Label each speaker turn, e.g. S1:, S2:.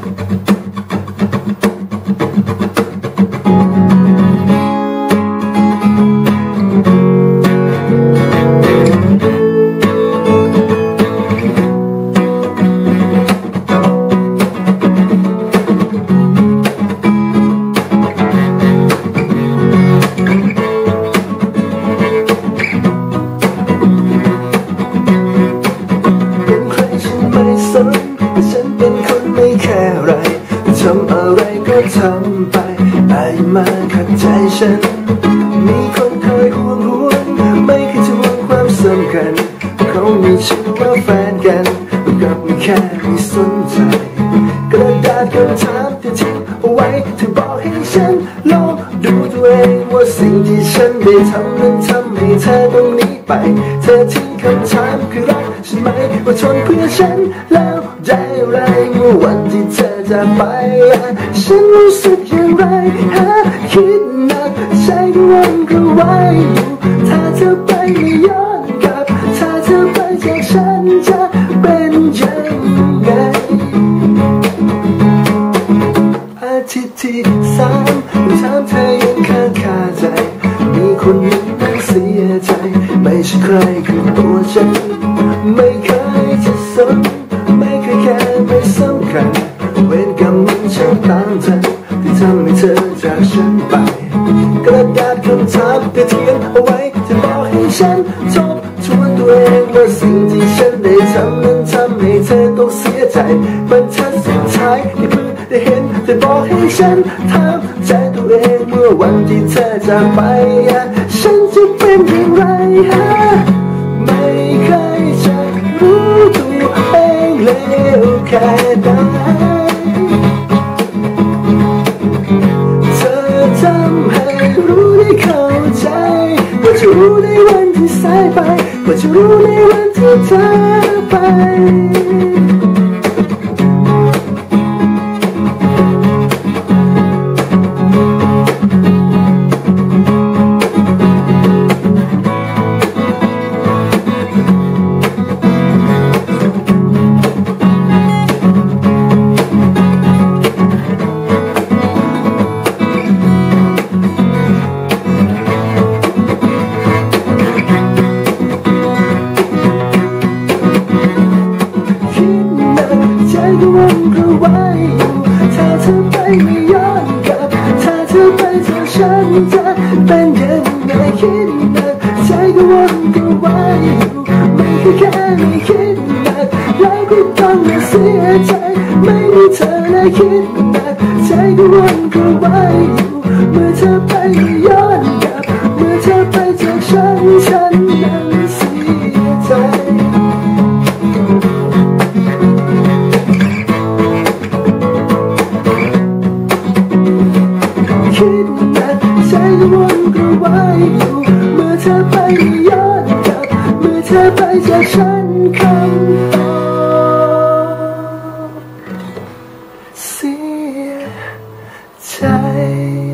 S1: Thank you. มาขัดใจฉัน มีคนเคยห่วงห่วงไม่เคยทวงความสำคัญเขามีชื่อว่าแฟนกันกลับไม่แค่ไม่สนใจ กระดาษคำถามที่ทิ้งเอาไว้เธอบอกให้ฉันลองดูตัวเองว่าสิ่งที่ฉันได้ทำนั้นทำให้เธอต้องหนีไป เธอทิ้งคำถามคือรักฉันไหมว่าทนเพื่อฉันแล้ว ได้อะไรเมื่อวันที่เธอจากไป ฉันรู้สึกอย่างไรฮะคิดหนักใจก็วันก็ไหวอยู่ถ้าเธอไปไม่ย้อนกลับ ถ้าเธอไปจากฉันจะเป็นยังไงอาทิตย์ที่สามถามเธอยังค้างคาใจ มีคนหนึ่งนั้นเสียใจ ไม่ใช่ใครคือตัวฉัน ไม่เคยจะสน มันช่างตามทันที่ทำให้เธอจากฉันไป กระดาษคำถามที่เทียนเอาไว้จะบอกให้ฉันทบทวนตัวเองว่าสิ่งที่ฉันได้ทำนั้นทำให้เธอต้องเสียใจบรรทัดสุดท้ายที่เพิ่งได้เห็นแต่บอกให้ฉันทำใจตัวเองเมื่อวันที่เธอจากไป ฉันจะเป็นอย่างไรฮะไม่เคยจะรู้ตัวเองเลวแค่ ว่าจะรู้ในวันที่เธอไป ใจก็วันก็ไหวอยู่ถ้าเธอไปไม่ย้อนกลับถ้าเธอไปจากฉันจะเป็นยังไงคิดหนักใจก็วันก็ไหวอยู่ไม่เคยแค่ไม่คิดหนักแล้วก็ต้องมาเสียใจไม่มีเธอและคิดหนักใจก็วันก็ไหวอยู่เมื่อเธอไป ไว้อยู่เมื่อเธอไปย้อนกลับเมื่อเธอไปจากฉันคำตอบเสียใจ